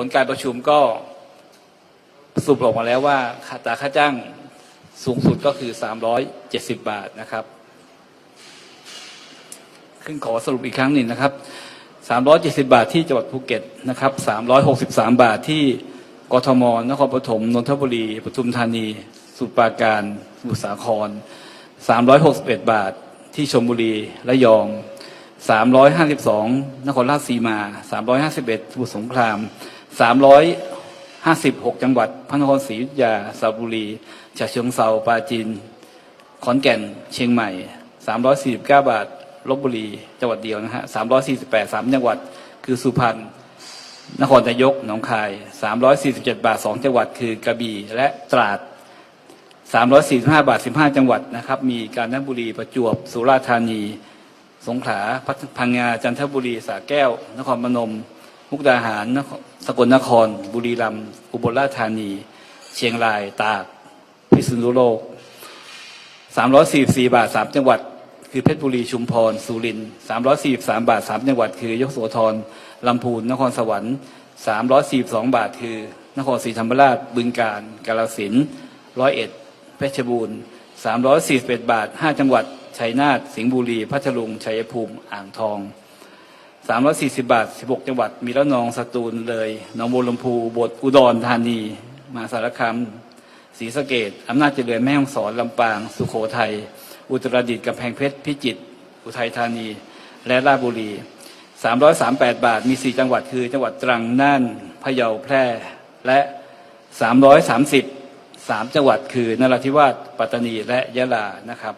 ผลการประชุมก็สรุปออกมาแล้วว่าอัตราค่าจ้างสูงสุดก็คือ 370 บาทนะครับ ขึ้นขอสรุปอีกครั้งหนึ่งนะครับ 370 บาทที่จังหวัดภูเก็ตนะครับ 363 บาทที่กทม นครปฐม นนทบุรี ปทุมธานี สุปราการสมุทรสาคร 361 บาทที่ชลบุรี ระยอง 352 นครราชสีมา 351สมุทรสงคราม 356จังหวัด พระนครศรีอยุธยาสระบุรีฉะเชิงเทราปราจีน ขอนแก่น เชียงใหม่349บาทลบบุรีจังหวัดเดียวนะฮะ348 3จังหวัด คือสุพรรณนครนายกหนองคาย347บาท2จังหวัด คือกระบี่และตราด345บาท15จังหวัดนะครับ มีกาญจนบุรีประจวบสุราษฎร์ธานี สงขลาพัทพังงาจันทบุรีสระแก้ว นครพนม มุกดาหารนคร สกลนคร บุรีรัมย์อุบลราชธานี เชียงราย ตาก พิษณุโลก 344 บาท 3 จังหวัด คือเพชรบุรีชุมพร สุรินทร์343 บาท 3 จังหวัด คือยโสธรลำพูน นครสวรรค์ 342 บาท คือนครศรีธรรมราช บึงกาฬกาฬสินธุ์ร้อยเอ็ดเพชรบูรณ์341 บาท 5 จังหวัด ชัยนาท สิงห์บุรี พัทลุง ชัยภูมิ อ่างทอง 340 บาท 16 จังหวัด มีและนองสตูลเลยหนองบัวลำพูบทอุดรธานี มาสารคามศรีสะเกดอำนาจเจริญแม่ฮ่องสอนลำปาง สุโขทัยอุตรดิตถ์กำแพงเพชรพิจิตรอุทัยธานี และราชบุรี 338 บาทมี 4 จังหวัดคือ จังหวัดตรังน่านพะเยาแพร่และ 330 3 จังหวัดคือนราธิวาสปัตตานีและยะลานะครับ